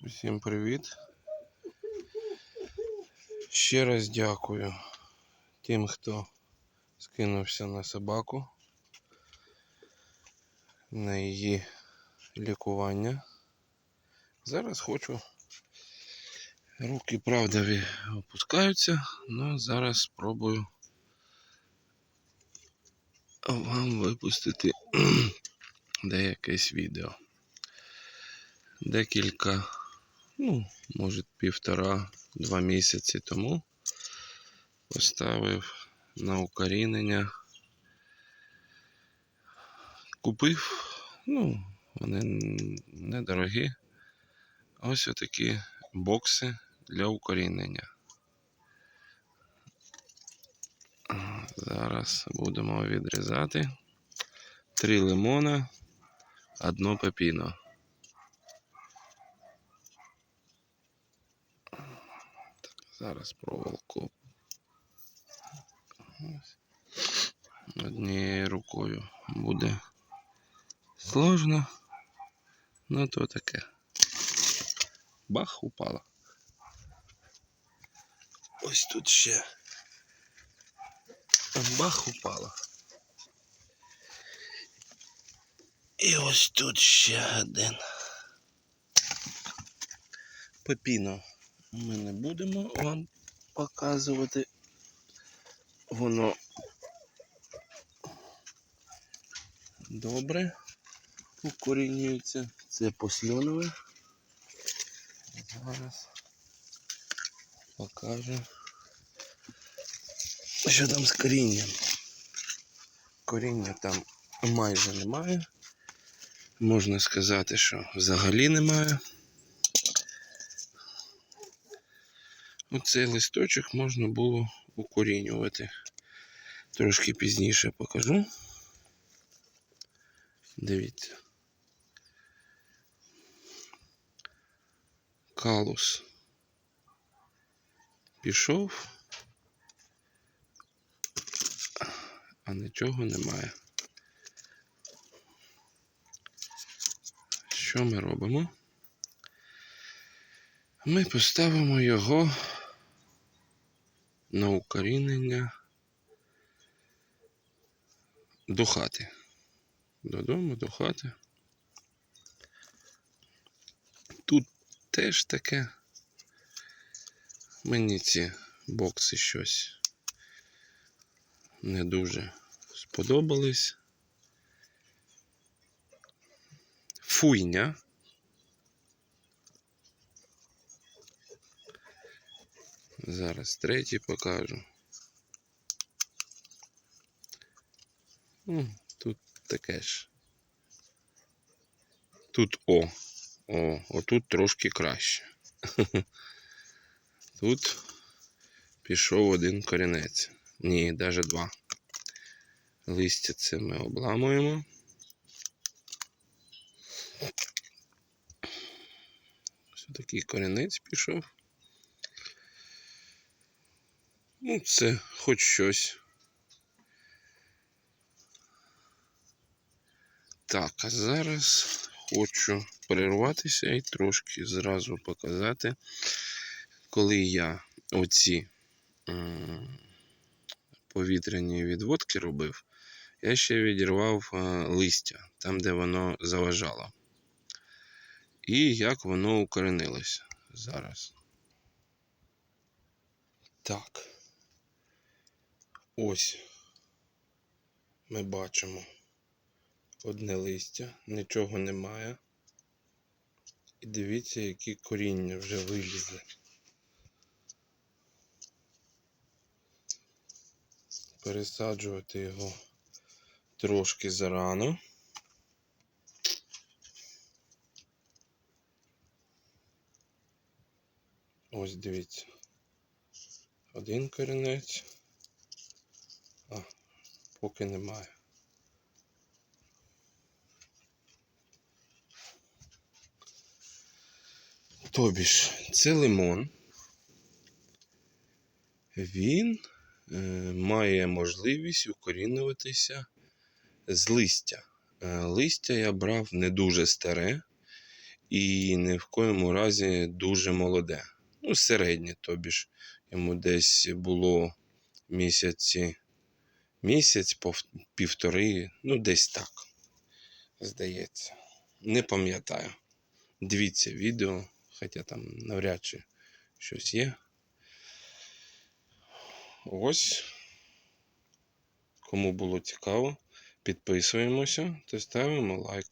Усім привіт. Ще раз дякую тим, хто скинувся на собаку, на її лікування. Зараз хочу. Руки правдові опускаються, але зараз спробую вам випустити деякесь відео. Декілька, ну, може, півтора-два місяці тому поставив на укорінення. Купив, ну, вони недорогі. Ось отакі бокси для укорінення. Зараз будемо відрізати. Три лимона, одно пепіно. Зараз проволоку. Однією рукою буде сложно, ну то таке. Бах упала. Ось тут ще. Бах упала. І ось тут ще один. Пепіно ми не будемо вам показувати. Воно добре укорінюється. Це посльонове. Зараз покажу. Що там з корінням? Коріння там майже немає. Можна сказати, що взагалі немає. Оцей листочок можна було укорінювати. Трошки пізніше покажу. Дивіться. Калус пішов, а нічого немає. Що ми робимо? Ми поставимо його на укорінення до хати. Додому, до хати. Тут теж таке. Мені ці бокси щось не дуже сподобались. Фуйня. Зараз третій покажу. Ну, тут таке ж. Тут О. О, отут трошки краще. Тут пішов один корінець. Ні, навіть два. Листя це ми обламуємо. Ось такий корінець пішов. Ну, це хоч щось. Так, а зараз хочу перерватися і трошки зразу показати, коли я оці повітряні відводки робив, я ще відірвав е, листя там, де воно заважало. І як воно укоренилося зараз. Так. Ось ми бачимо одне листя, нічого немає. І дивіться, які коріння вже вилізли. Пересаджувати його трошки зарано. Ось дивіться. Один корінець. Поки немає. Тобі ж, це лимон. Він е, має можливість укорінюватися з листя. Е, листя я брав не дуже старе, і ні в коєму разі дуже молоде. Ну, середнє, тобі ж йому десь було місяці, місяць, півтори, ну десь так. Здається. Не пам'ятаю. Дивіться відео, хоча там навряд чи щось є. Ось. Кому було цікаво, підписуємося та ставимо лайк.